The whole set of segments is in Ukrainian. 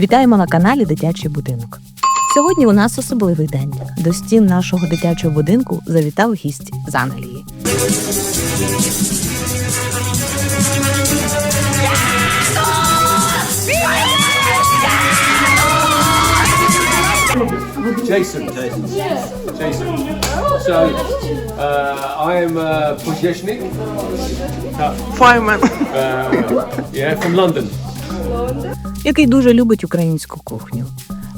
Вітаємо на каналі Дитячий будинок. Сьогодні у нас особливий день. До стін нашого дитячого будинку завітав гість з Англії. Jason. Jason. Jason. So, uh, I am uh, Pojeshnik. Fireman. Uh, yeah, from London. Який дуже любить українську кухню.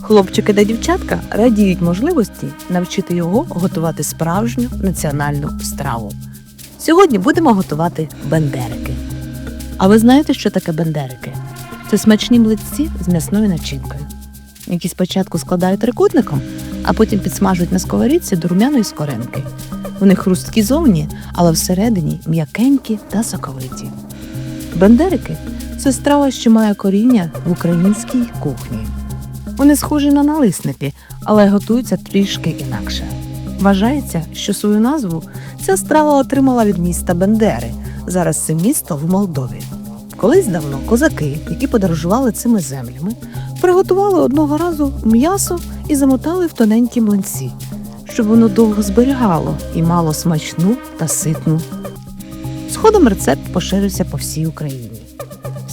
Хлопчики та дівчатка радіють можливості навчити його готувати справжню національну страву. Сьогодні будемо готувати бендерики. А ви знаєте, що таке бендерики? Це смачні млинці з м'ясною начинкою, які спочатку складають трикутником, а потім підсмажують на сковорідці до румяної скоринки. Вони хрусткі зовні, але всередині м'якенькі та соковиті. Бендерики це страва, що має коріння в українській кухні. Вони схожі на налисники, але готуються трішки інакше. Вважається, що свою назву ця страва отримала від міста Бендери. Зараз це місто в Молдові. Колись давно козаки, які подорожували цими землями, приготували одного разу м'ясо і замотали в тоненькі млинці, щоб воно довго зберігало і мало смачну та ситну. Згодом рецепт поширився по всій Україні.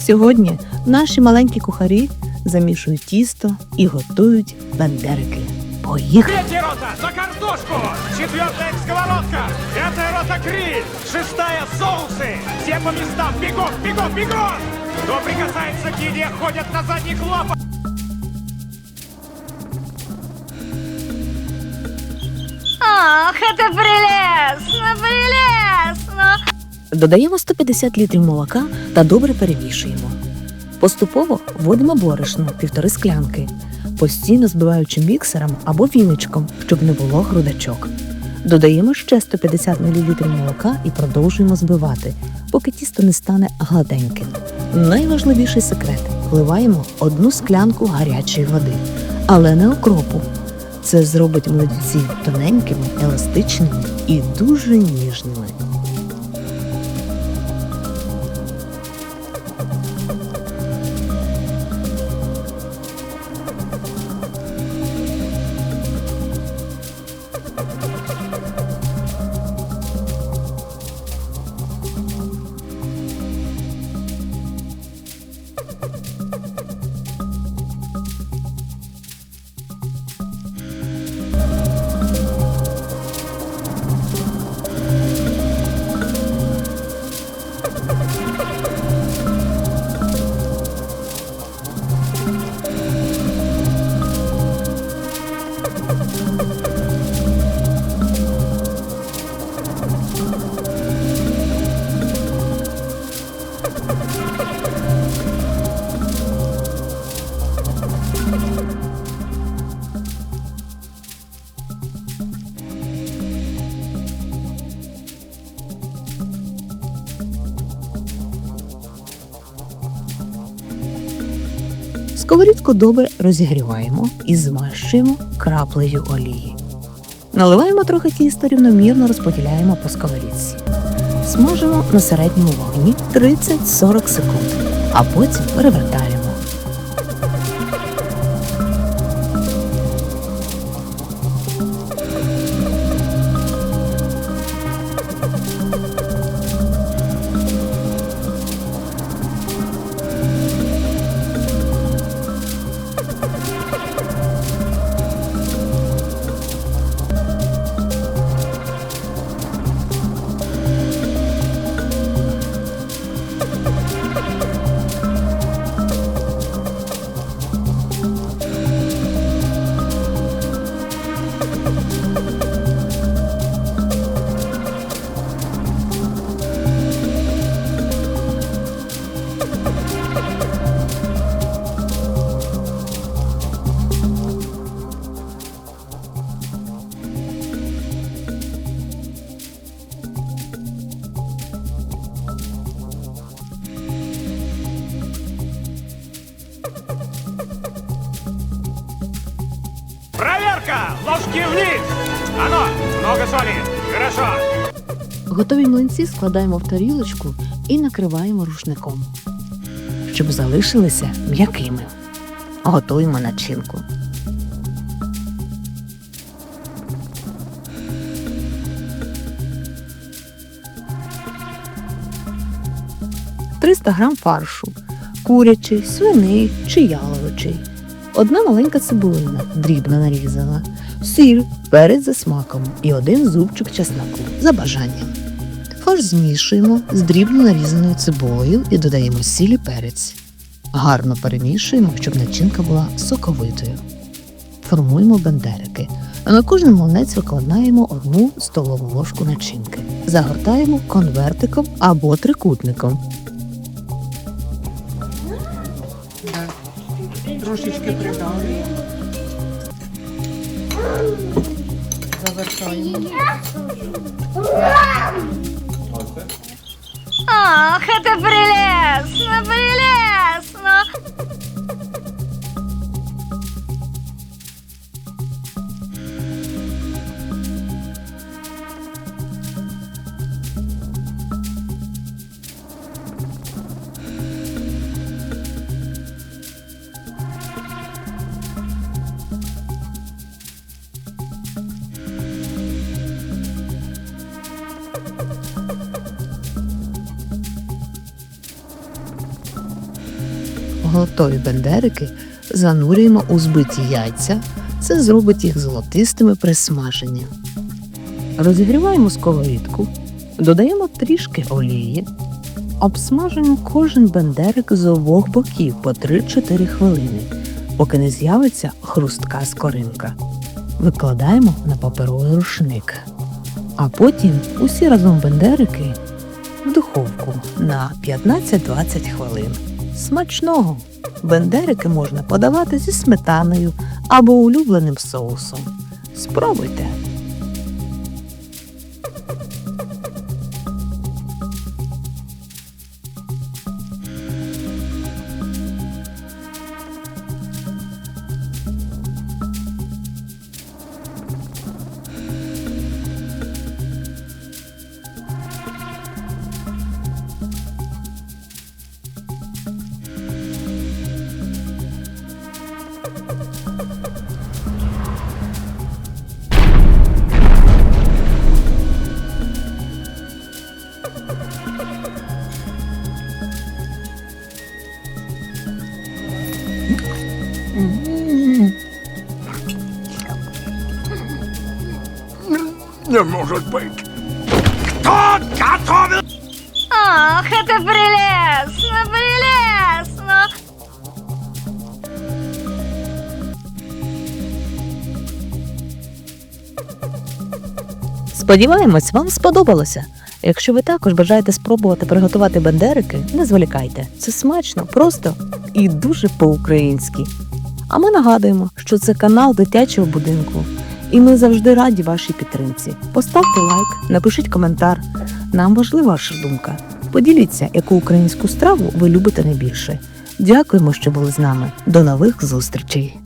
Сьогодні наші маленькі кухарі замішують тісто і готують бендерики. Поїхали! Третья рота за картошку, четвертая сковородка, пятая рота гриль, шестая соусы. Все по местам, бегом, бегом, бегом! Кто прикасается к еде, ходят на задних лапах. Ах, это прелестно! Додаємо 150 літрів молока та добре перемішуємо. Поступово вводимо борошно півтори склянки, постійно збиваючи міксером або віничком, щоб не було грудочок. Додаємо ще 150 мл молока і продовжуємо збивати, поки тісто не стане гладеньким. Найважливіший секрет вливаємо одну склянку гарячої води, але не окропу. Це зробить млинці тоненькими, еластичними і дуже ніжними. Ha ha ha! Сковорідку добре розігріваємо і змащуємо краплею олії. Наливаємо трохи тіста, рівномірно розподіляємо по сковорідці. Смажимо на середньому вогні 30-40 секунд, а потім перевертаємо. Проверка! Ложки вниз! Оно, много соли. Хорошо. Готові млинці складаємо в тарілочку і накриваємо рушником, щоб залишилися м'якими. готуємо начинку. – 300 грам фаршу, курячий, свиний чи яловичий, одна маленька цибулина, дрібно нарізана, сіль, перець за смаком і один зубчик чесноку за бажанням. Фарш змішуємо з дрібно нарізаною цибулею і додаємо сіль перець. Гарно перемішуємо, щоб начинка була соковитою. Формуємо бендерики. На кожен млинець викладаємо одну столову ложку начинки. Загортаємо конвертиком або трикутником. Трошечки придавлюємо. Завертаємо. Готові бендерики занурюємо у збиті яйця. Це зробить їх золотистими при смаженні. Розігріваємо сковорідку, додаємо трішки олії, обсмажуємо кожен бендерик з обох боків по 3-4 хвилини, поки не з'явиться хрустка скоринка. Викладаємо на паперовий рушник. А потім усі разом бендерики в духовку на 15-20 хвилин. Смачного! Бендерики можна подавати зі сметаною або улюбленим соусом. Спробуйте! Не может быть. Кто готовил? Ах, это прелестно, прелестно. Сподіваємось, вам сподобалося. Якщо ви також бажаєте спробувати приготувати бендерики, не зволікайте. Це смачно, просто і дуже по-українськи. А ми нагадуємо, що це канал дитячого будинку, і ми завжди раді вашій підтримці. Поставте лайк, напишіть коментар. Нам важлива ваша думка. Поділіться, яку українську страву ви любите найбільше. Дякуємо, що були з нами. До нових зустрічей!